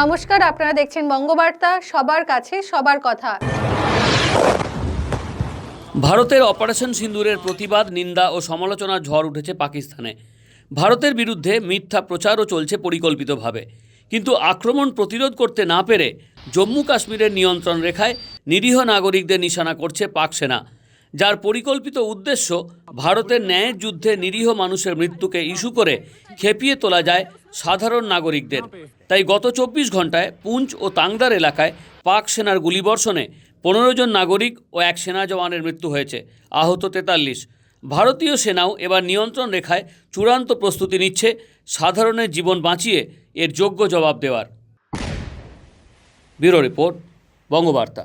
নমস্কার, আপনারা দেখছেন বঙ্গবার্তা, সবার কাছে সবার কথা। ভারতের অপারেশন সিন্দুরের প্রতিবাদ, নিন্দা ও সমালোচনার ঝড় উঠেছে পাকিস্তানে। ভারতের বিরুদ্ধে মিথ্যা প্রচারও চলছে পরিকল্পিতভাবে। কিন্তু আক্রমণ প্রতিরোধ করতে না পেরে জম্মু কাশ্মীরের নিয়ন্ত্রণ রেখায় নিরীহ নাগরিকদের নিশানা করছে পাক সেনা। যার পরিকল্পিত উদ্দেশ্য ভারতের ন্যায়ের যুদ্ধে নিরীহ মানুষের মৃত্যুকে ইস্যু করে খেপিয়ে তোলা যায় সাধারণ নাগরিকদের। তাই গত চব্বিশ ঘন্টায় পুঞ্চ ও তাংদার এলাকায় পাক সেনার গুলিবর্ষণে পনেরো জন নাগরিক ও এক সেনা জওয়ানের মৃত্যু হয়েছে, আহত তেতাল্লিশ। ভারতীয় সেনাও এবার নিয়ন্ত্রণ রেখায় চূড়ান্ত প্রস্তুতি নিচ্ছে, সাধারণের জীবন বাঁচিয়ে এর যোগ্য জবাব দেওয়ার। Bureau report, Bangabarta.